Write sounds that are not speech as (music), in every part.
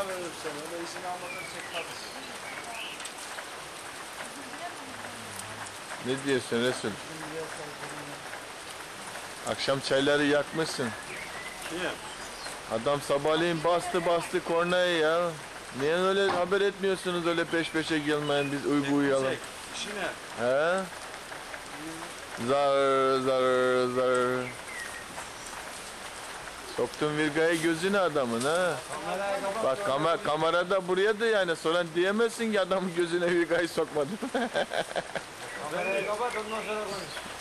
öyle izin almadan. Ne diyorsun Resul? Akşam çayları yakmışsın. Niye? Adam sabahleyin bastı bastı kornaya ya. Niye öyle haber etmiyorsunuz öyle peş peşe gelmeyin biz uyku uyuyalım. İşi ne? He? Zar zar. Soktun virgayı gözüne adamın ha. Bak kamer kamerada buraya da yani sonra diyemezsin ki adamın gözüne virgayı sokmadım. Kamerayı (laughs) kapat.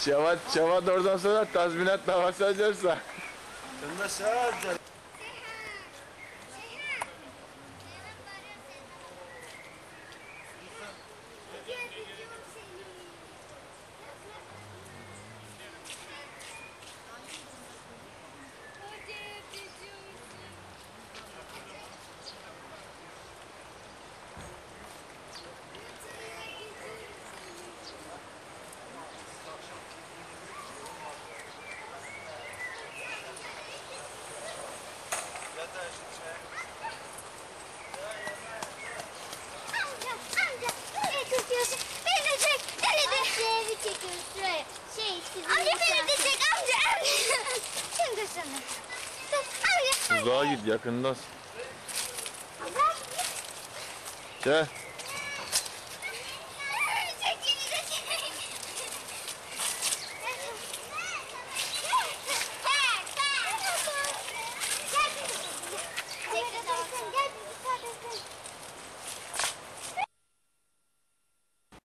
Çavat çavat oradan sonra tazminat davası açarsa. Sen de sadece. Uzağa git yakındasın. Amca. Gel.